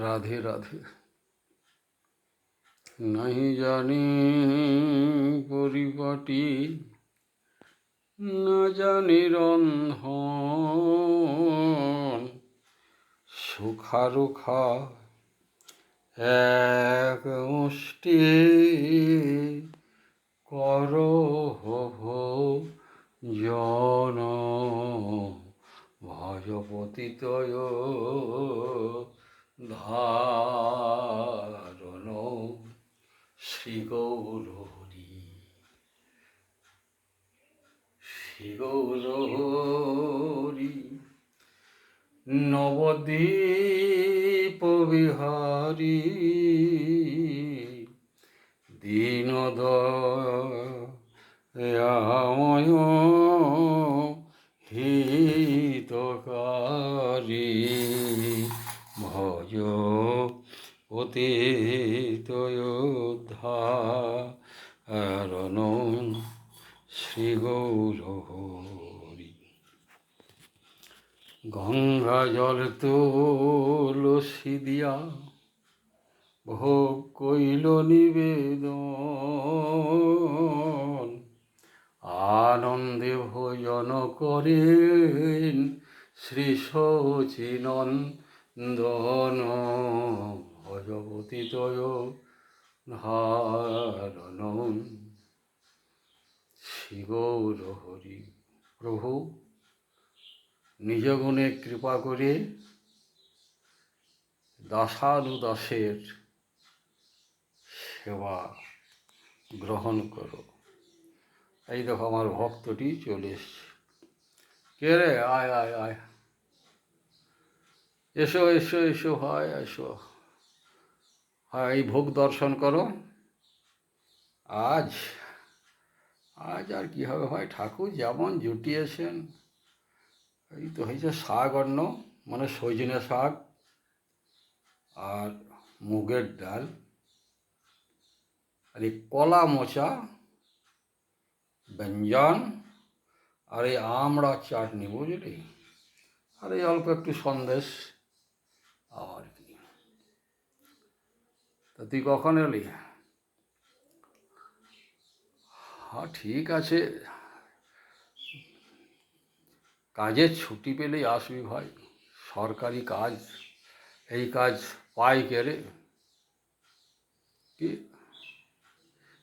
রাধে রাধে। নাহি জানি পরিপাটি না জানি রন্ধন। সুখারুখা এক মুষ্টি কর জন। ভজপতিতয় ধারণ শ্রীগৌরহরি। শ্রীগৌরহরি নবদ্বীপ বিহারী দীনদয়াময় ভজ পতিতয়োদ্ধারণ শ্রীগৌরহরি। গঙ্গা জল তুলসী দিয়া ভোগ কইল নিবেদন আনন্দে ভোজন করেন শ্রী ভজপতি তয় ধারণ। শ্রী হরি প্রভু নিজ গুণে কৃপা করে দাসানুদাসের সেবা গ্রহণ করো। এই দেখো আমার ভক্তটি চলে এসছে। কে রে? আয় আয় আয়। এসো এসো এসো, হয় এসো হয়, এই ভোগ দর্শন করো। আজ আজ আর কী হবে? ভাই, ঠাকুর যেমন জুটিয়েছেন, এই তো হয়েছে শাক অন্ন মানে সজনে শাক আর মুগের ডাল আর এই কলা মোচা, ব্যঞ্জন আর এই আমড়া চাটনি, বুঝলি? আর এই অল্প একটু সন্দেশ আর কি তা তুই কখন এলি? হ্যাঁ ঠিক আছে। কাজের ছুটি পেলেই আসবি ভাই। সরকারি কাজ, এই কাজ পাই কেরে কি?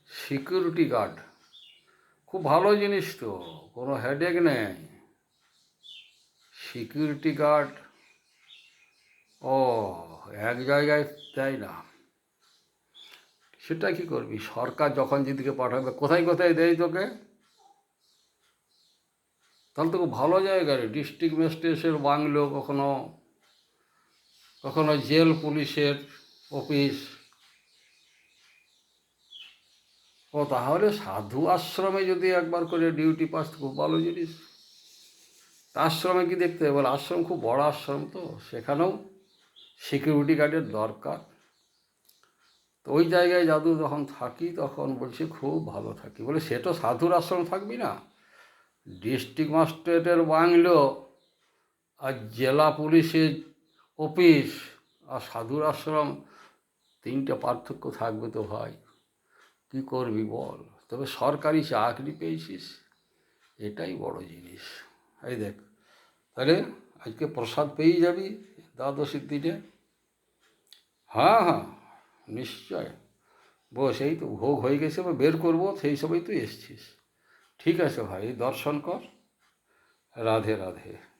Security guard. খুব ভালো জিনিস তো, কোনো হেডেক নেই। Security guard? ও, এক জায়গায় তাই না। সেটা কি করবি? সরকার যখন যেদিকে পাঠাবে, কোথায় কোথায় দেয় তোকে? তাহলে তো খুব ভালো জায়গা রে। ডিস্ট্রিক্ট ম্যাজিস্ট্রেটের বাংলো, কখনো কখনো জেল পুলিশের অফিস। ও, তাহলে সাধু আশ্রমে যদি একবার করে ডিউটি পাস খুব ভালো জিনিস। আশ্রমে কি দেখতে হবে? বলে, আশ্রম খুব বড় আশ্রম তো। সেখানেও সিকিউরিটি গার্ডের দরকার। তো ওই জায়গায় জাদু যখন থাকি তখন বলছি, খুব ভালো থাকি। বলে, সে তো সাধুর আশ্রম থাকবি না? ডিস্ট্রিক্ট ম্যাজিস্ট্রেটের বাংলো আর জেলা পুলিশের অফিস আর সাধুর আশ্রম, তিনটে পার্থক্য থাকবে তো ভাই। কী করবি বল? তবে সরকারি চাকরি পেয়েছিস? এটাই বড় জিনিস। এই দেখ, তাহলে আজকে প্রসাদ পেয়েই যাবি দ্বাদশীর দিনে? হ্যাঁ হ্যাঁ। নিশ্চয়। বস এই তো ভোগ হয়ে গেছে বা বের করব, সেই সময় তুই এসছিস। ঠিক আছে ভাই, দর্শন কর। রাধে রাধে।